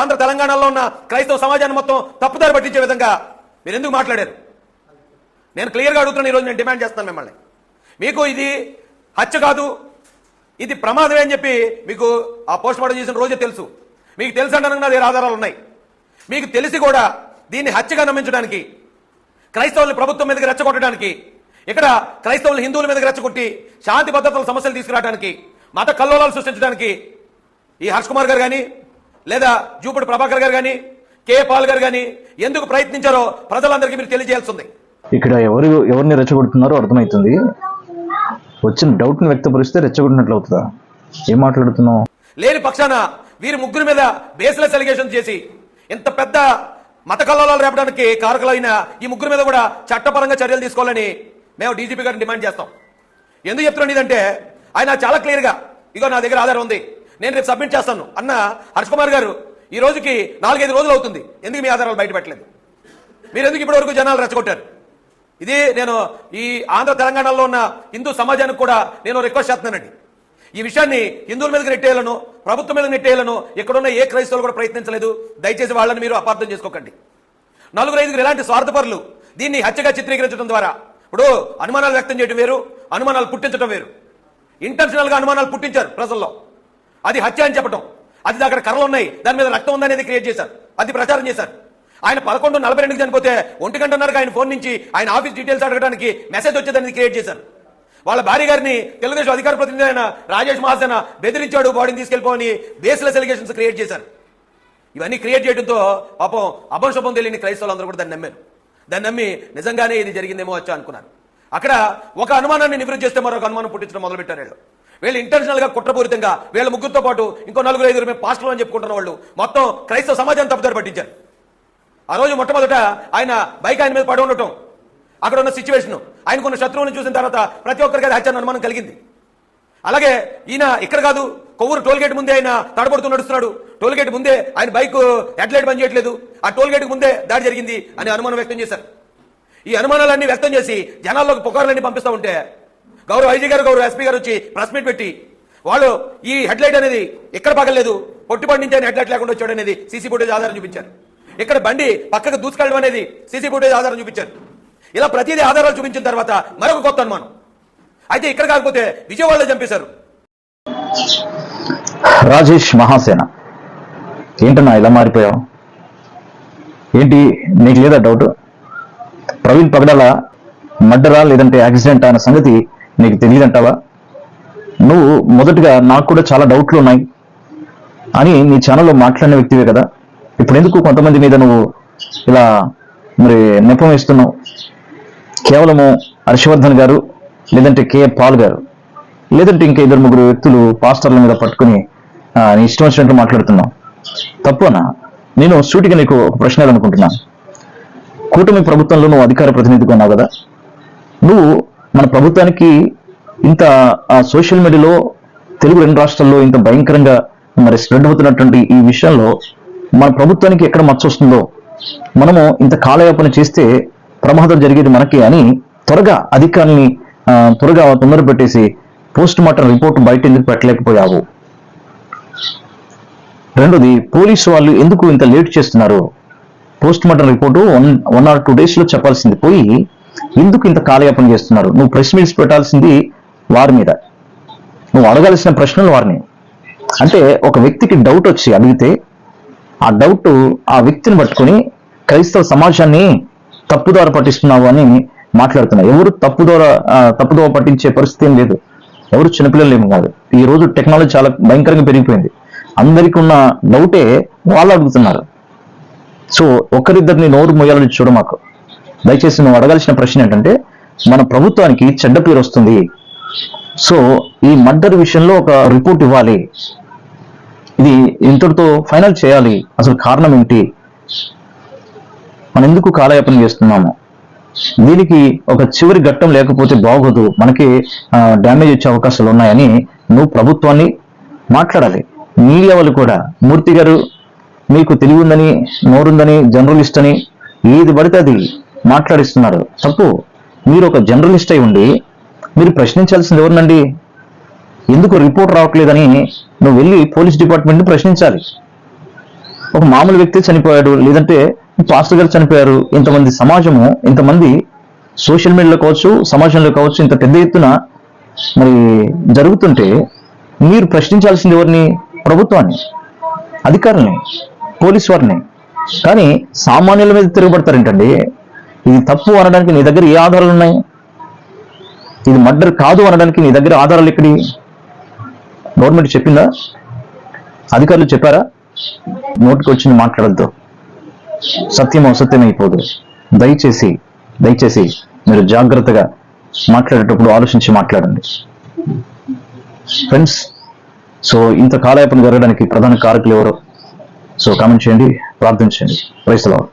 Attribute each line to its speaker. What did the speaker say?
Speaker 1: ఆంధ్ర తెలంగాణలో ఉన్న క్రైస్తవ సమాజాన్ని మొత్తం తప్పుదారి పట్టించే విధంగా మీరు ఎందుకు మాట్లాడారు? నేను క్లియర్గా అడుగుతున్నాను ఈరోజు నేను డిమాండ్ చేస్తాను మిమ్మల్ని. మీకు ఇది హత్య కాదు ఇది ప్రమాదమే అని చెప్పి మీకు ఆ పోస్ట్ మార్టం చేసిన రోజే తెలుసు. మీకు తెలుసు అంటాను నా దగ్గర ఆధారాలు ఉన్నాయి. మీకు తెలిసి కూడా దీన్ని హత్యగా నమ్మించడానికి క్రైస్తవుల్ని ప్రభుత్వం మీదకి రెచ్చగొట్టడానికి ఇక్కడ క్రైస్తవులు హిందువుల మీదకి రెచ్చగొట్టి శాంతి భద్రతల సమస్యలు తీసుకురావడానికి మత కల్లోలాలు సృష్టించడానికి ఈ హర్ష్ కుమార్ గారు కానీ లేదా జూపుడు ప్రభాకర్ గారు కానీ కే పాల్ గారు కానీ ఎందుకు ప్రయత్నించారో ప్రజలందరికీ మీరు తెలియజేయాల్సి ఉంది
Speaker 2: ఇక్కడ ఎవరు ఎవరిని రెచ్చగొడుతున్నారో అర్థమవుతుంది. వచ్చిన డౌట్ని వ్యక్తపరిస్తే రెచ్చగొట్టినట్లు అవుతుందా? ఏం మాట్లాడుతున్నావు?
Speaker 1: లేని పక్షాన వీరి ముగ్గురు మీద బేస్లెస్ ఎలిగేషన్ చేసి ఇంత పెద్ద మత కల్లోలాలు రేపడానికి కారకులైన ఈ ముగ్గురు మీద కూడా చట్టపరంగా చర్యలు తీసుకోవాలని మేము డీజీపీ గారిని డిమాండ్ చేస్తాం. ఎందుకు చెప్తున్నాను ఇదంటే ఆయన చాలా క్లియర్గా ఇగో నా దగ్గర ఆధారం ఉంది. నేను రేపు సబ్మిట్ చేస్తాను. అన్న హర్ష్ కుమార్ గారు ఈ రోజుకి నాలుగైదు రోజులు అవుతుంది. ఎందుకు మీ ఆధారాలు బయట పెట్టలేదు మీరు ఎందుకు ఇప్పటి వరకు జనాలు రెచ్చగొట్టారు? ఇది నేను ఈ ఆంధ్ర తెలంగాణలో ఉన్న హిందూ సమాజానికి కూడా నేను రిక్వెస్ట్ చేస్తున్నానండి. ఈ విషయాన్ని హిందువుల మీదకి నెట్టేయాలను ప్రభుత్వం మీద నెట్టేయాలను ఇక్కడున్న ఏ క్రైస్తవులు కూడా ప్రయత్నించలేదు. దయచేసి వాళ్ళని మీరు అపార్థం చేసుకోకండి. నలుగురు ఐదుగురు ఎలాంటి స్వార్థపరులు? దీన్ని హత్యగా చిత్రీకరించడం ద్వారా. ఇప్పుడు అనుమానాలు వ్యక్తం చేయడం వేరు అనుమానాలు పుట్టించడం వేరు. ఇంటెన్షనల్గా అనుమానాలు పుట్టించారు ప్రజల్లో. అది హత్య అని చెప్పడం అది అక్కడ కర్రలు ఉన్నాయి. దాని మీద రక్తం ఉందనేది క్రియేట్ చేశారు. అది ప్రచారం చేశారు. ఆయన పదకొండు నలభై రెండుకి చనిపోతే ఒంటి గంటన్నరకు ఆయన ఫోన్ నుంచి. ఆయన ఆఫీస్ డీటెయిల్స్ అడగడానికి మెసేజ్ వచ్చేదని క్రియేట్ చేశారు. వాళ్ళ భార్య గారిని తెలుగుదేశం అధికార ప్రతినిధి అయిన రాజేష్ మహాసేన బెదిరించాడు బాడీని తీసుకెళ్ళిపోని బేస్లెస్ ఎలిగేషన్స్ క్రియేట్ చేశారు. ఇవన్నీ క్రియేట్ చేయడంతో పాపం అభంశుభం తెలియని క్రైస్తవులు అందరూ కూడా దాన్ని నమ్మారు. దాన్ని నమ్మి నిజంగానే ఇది జరిగిందేమో వచ్చా అనుకున్నారు. అక్కడ ఒక అనుమానాన్ని నివృత్తి చేస్తే మరొక అనుమానం పుట్టించడం మొదలుపెట్టారు వీళ్ళు. వీళ్ళు ఇంటర్నల్గా కుట్రపూరితంగా వీళ్ళ ముగ్గురుతో పాటు ఇంకో నలుగురు ఐదుగురు మేము పాస్టర్లు అని చెప్పుకుంటున్న వాళ్ళు. మొత్తం క్రైస్తవ సమాజాన్ని తప్పుదారి పట్టించారు. ఆ రోజు మొట్టమొదట ఆయన బైక్ ఆయన మీద పడి ఉండటం. అక్కడ ఉన్న సిచ్యువేషన్ ఆయనకున్న శత్రువుని చూసిన తర్వాత ప్రతి ఒక్కరికి అది హత్యను అనుమానం కలిగింది. అలాగే ఈయన ఇక్కడ కాదు కొవ్వూరు టోల్గేట్ ముందే ఆయన తడబడుతూ నడుస్తున్నాడు. టోల్గేట్ ముందే ఆయన బైక్ హెడ్లైట్ బంద్ పని చేయట్లేదు. ఆ టోల్గేట్ ముందే దాడి జరిగింది అని అనుమానం వ్యక్తం చేశారు. ఈ అనుమానాలన్నీ వ్యక్తం చేసి జనాల్లోకి పుకార్లన్నీ పంపిస్తూ ఉంటే గౌరవ ఐజీ గారు గౌరవ ఎస్పీ గారు వచ్చి ప్రెస్ మీట్ పెట్టి వాళ్ళు ఈ హెడ్లైట్ అనేది ఎక్కడ పగలలేదు పొట్టిపడి నుంచి ఆయన లేకుండా వచ్చాడు అనేది సీసీ ఫుటేజ్ ఆధారం చూపించారు. ఇక్కడ బండి పక్కకు దూసుకెళ్ళడం అనేది సీసీ ఫుటేజ్ ఆధారం చూపించారు. ఇలా ప్రతిదీ ఆధారాలు చూపించిన తర్వాత మరొక కొత్త అనుమానం. అయితే ఇక్కడ కాకపోతే విజయవాడలో చంపేశారు.
Speaker 2: రాజేష్ మహాసేన. ఏంటన్నా ఇలా మారిపోయావు? ఏంటి నీకు లేదా డౌట్ ప్రవీణ్ పగడాల మర్డరా లేదంటే యాక్సిడెంట్ అన్న సంగతి నీకు తెలియదంటావా నువ్వు మొదటగా నాకు కూడా చాలా డౌట్లు ఉన్నాయి. అని నీ ఛానల్లో మాట్లాడిన వ్యక్తివే కదా. ఇప్పుడు ఎందుకు కొంతమంది మీద నువ్వు ఇలా మరి నెపం వేస్తున్నావు? కేవలము హర్షవర్ధన్ గారు లేదంటే కే పాల్ గారు లేదంటే ఇంకా ఇద్దరు ముగ్గురు వ్యక్తులు పాస్టర్ల మీద పట్టుకుని నీ ఇష్టం వచ్చినట్లు మాట్లాడుతున్నావు. తప్పనా? నేను సూటిగా నీకు ఒక ప్రశ్న అనుకుంటున్నాను కూటమి ప్రభుత్వంలో నువ్వు అధికార ప్రతినిధిగా ఉన్నావు కదా. నువ్వు మన ప్రభుత్వానికి ఇంత ఆ సోషల్ మీడియాలో తెలుగు రెండు రాష్ట్రాల్లో ఇంత భయంకరంగా మరి స్ప్రెడ్ అవుతున్నటువంటి ఈ విషయంలో మన ప్రభుత్వానికి ఎక్కడ మచ్చ వస్తుందో మనము ఇంత కాలయాపన చేస్తే ప్రమాదం జరిగేది మనకి అని త్వరగా అధికారుల్ని త్వరగా తొందర పెట్టేసి పోస్ట్ మార్టం రిపోర్ట్ బయట ఎందుకు పెట్టలేకపోయావు? రెండోది పోలీసు వాళ్ళు ఎందుకు ఇంత లేట్ చేస్తున్నారు? Post mortem report one one or two డేస్లో చెప్పాల్సింది. పోయి ఎందుకు ఇంత కాలయాపన చేస్తున్నారు? నువ్వు ప్రెస్ మీట్స్ పెట్టాల్సింది వారి మీద. నువ్వు అడగాల్సిన ప్రశ్నలు వారిని. అంటే ఒక వ్యక్తికి డౌట్ వచ్చి అడిగితే ఆ డౌట్ ఆ వ్యక్తిని పట్టుకొని క్రైస్తవ సమాజాన్ని తప్పుదార పట్టిస్తున్నావు అని మాట్లాడుతున్నారు. ఎవరు తప్పుదోర తప్పుదోవ పట్టించే పరిస్థితి ఏం లేదు. ఎవరు చిన్నపిల్లలు ఏమి కాదు. ఈ రోజు టెక్నాలజీ చాలా భయంకరంగా పెరిగిపోయింది. అందరికీ ఉన్న డౌటే వాళ్ళు అడుగుతున్నారు. సో ఒకరిద్దరిని నోరు మొయ్యాలని చూడ మాకు. దయచేసి నువ్వు అడగాల్సిన ప్రశ్న ఏంటంటే మన ప్రభుత్వానికి చెడ్డ పేరు వస్తుంది. సో ఈ మర్డర్ విషయంలో ఒక రిపోర్ట్ ఇవ్వాలి. ఇది ఇంతటితో ఫైనల్ చేయాలి. అసలు కారణం ఏంటి? మనం ఎందుకు కాలయాపన చేస్తున్నాము? దీనికి ఒక చివరి ఘట్టం లేకపోతే బాగోదు. మనకి డ్యామేజ్ వచ్చే అవకాశాలు ఉన్నాయని నువ్వు ప్రభుత్వాన్ని మాట్లాడాలి. మీడియా వాళ్ళు కూడా. మూర్తి గారు మీకు తెలివి ఉందని నోరుందని జర్నలిస్ట్ అని ఏది పడితే అది. మాట్లాడిస్తున్నారు. తప్పు. మీరు ఒక జర్నలిస్ట్ అయి ఉండి మీరు ప్రశ్నించాల్సింది ఎవరినండి? ఎందుకు రిపోర్ట్ రావట్లేదని నువ్వు వెళ్ళి పోలీస్ డిపార్ట్మెంట్ని ప్రశ్నించాలి. ఒక మామూలు వ్యక్తి చనిపోయాడు లేదంటే పాస్టర్ గారు చనిపోయారు. ఇంతమంది సమాజము ఇంతమంది సోషల్ మీడియాలో కావచ్చు సమాజంలో కావచ్చు ఇంత పెద్ద ఎత్తున మరి జరుగుతుంటే మీరు ప్రశ్నించాల్సింది ఎవరిని? ప్రభుత్వాన్ని అధికారుల్ని పోలీస్ వారిని. కానీ సామాన్యుల మీద తిరగబడతారేంటండి? ఇది తప్పు అనడానికి నీ దగ్గర ఏ ఆధారాలు ఉన్నాయి? ఇది మర్డర్ కాదు అనడానికి నీ దగ్గర ఆధారాలు ఎక్కడి? గవర్నమెంట్ చెప్పిందా? అధికారులు చెప్పారా? నోటికి వచ్చింది మాట్లాడద్దు. సత్యం అసత్యం అయిపోదు. దయచేసి దయచేసి మీరు జాగ్రత్తగా మాట్లాడేటప్పుడు ఆలోచించి మాట్లాడండి. ఫ్రెండ్స్ సో ఇంత కాలయాపన జరగడానికి ప్రధాన కారకులు ఎవరు? సో కామెంట్ చేయండి ప్రార్థించండి ప్రైస్ లాడ్